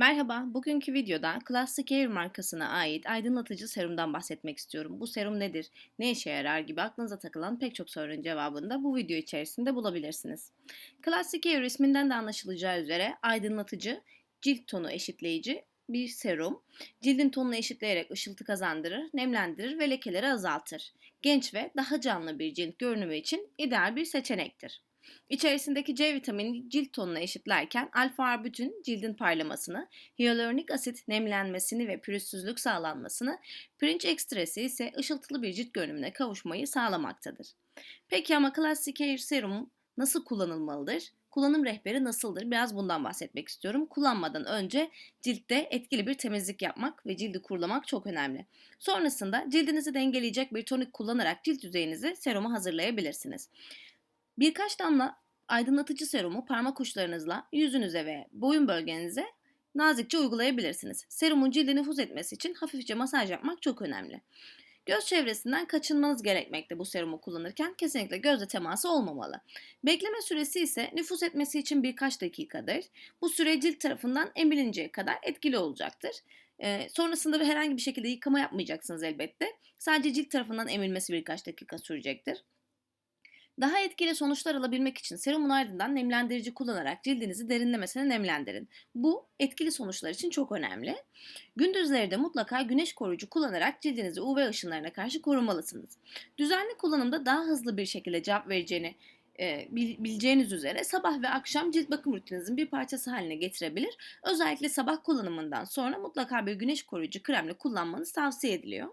Merhaba, bugünkü videoda Classic Air markasına ait aydınlatıcı serumdan bahsetmek istiyorum. Bu serum nedir, ne işe yarar gibi aklınıza takılan pek çok sorunun cevabını da bu video içerisinde bulabilirsiniz. Classic Air isminden de anlaşılacağı üzere aydınlatıcı, cilt tonu eşitleyici bir serum. Cildin tonunu eşitleyerek ışıltı kazandırır, nemlendirir ve lekeleri azaltır. Genç ve daha canlı bir cilt görünümü için ideal bir seçenektir. İçerisindeki C vitamini cilt tonunu eşitlerken alfa arbutin cildin parlamasını, hyaluronik asit nemlenmesini ve pürüzsüzlük sağlanmasını, pirinç ekstresi ise ışıltılı bir cilt görünümüne kavuşmayı sağlamaktadır. Peki ama Classic Hair Serum nasıl kullanılmalıdır? Kullanım rehberi nasıldır? Biraz bundan bahsetmek istiyorum. Kullanmadan önce ciltte etkili bir temizlik yapmak ve cildi kurulamak çok önemli. Sonrasında cildinizi dengeleyecek bir tonik kullanarak cilt yüzeyinizi seruma hazırlayabilirsiniz. Birkaç damla aydınlatıcı serumu parmak uçlarınızla yüzünüze ve boyun bölgenize nazikçe uygulayabilirsiniz. Serumun cilde nüfuz etmesi için hafifçe masaj yapmak çok önemli. Göz çevresinden kaçınmanız gerekmekte bu serumu kullanırken kesinlikle gözle teması olmamalı. Bekleme süresi ise nüfuz etmesi için birkaç dakikadır. Bu süre cilt tarafından emilinceye kadar etkili olacaktır. Ee, sonrasında herhangi bir şekilde yıkama yapmayacaksınız elbette. Sadece cilt tarafından emilmesi birkaç dakika sürecektir. Daha etkili sonuçlar alabilmek için serumun ardından nemlendirici kullanarak cildinizi derinlemesine nemlendirin. Bu etkili sonuçlar için çok önemli. Gündüzleri de mutlaka güneş koruyucu kullanarak cildinizi UV ışınlarına karşı korumalısınız. Düzenli kullanımda daha hızlı bir şekilde cevap vereceğini e, bileceğiniz üzere sabah ve akşam cilt bakım rutininizin bir parçası haline getirebilir. Özellikle sabah kullanımından sonra mutlaka bir güneş koruyucu kremle kullanmanız tavsiye ediliyor.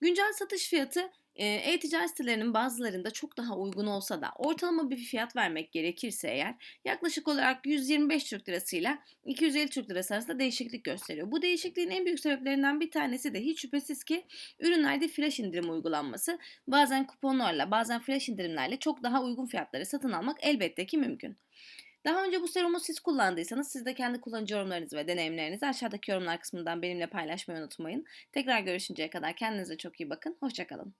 Güncel satış fiyatı e-ticaret sitelerinin bazılarında çok daha uygun olsa da ortalama bir fiyat vermek gerekirse eğer yaklaşık olarak 125 Türk Lirasıyla 250 Türk Lirası arasında değişiklik gösteriyor. Bu değişikliğin en büyük sebeplerinden bir tanesi de hiç şüphesiz ki ürünlerde flash indirim uygulanması. Bazen kuponlarla bazen flash indirimlerle çok daha uygun fiyatları satın almak elbette ki mümkün. Daha önce bu serumu siz kullandıysanız siz de kendi kullanıcı yorumlarınızı ve deneyimlerinizi aşağıdaki yorumlar kısmından benimle paylaşmayı unutmayın. Tekrar görüşünceye kadar kendinize çok iyi bakın. Hoşçakalın.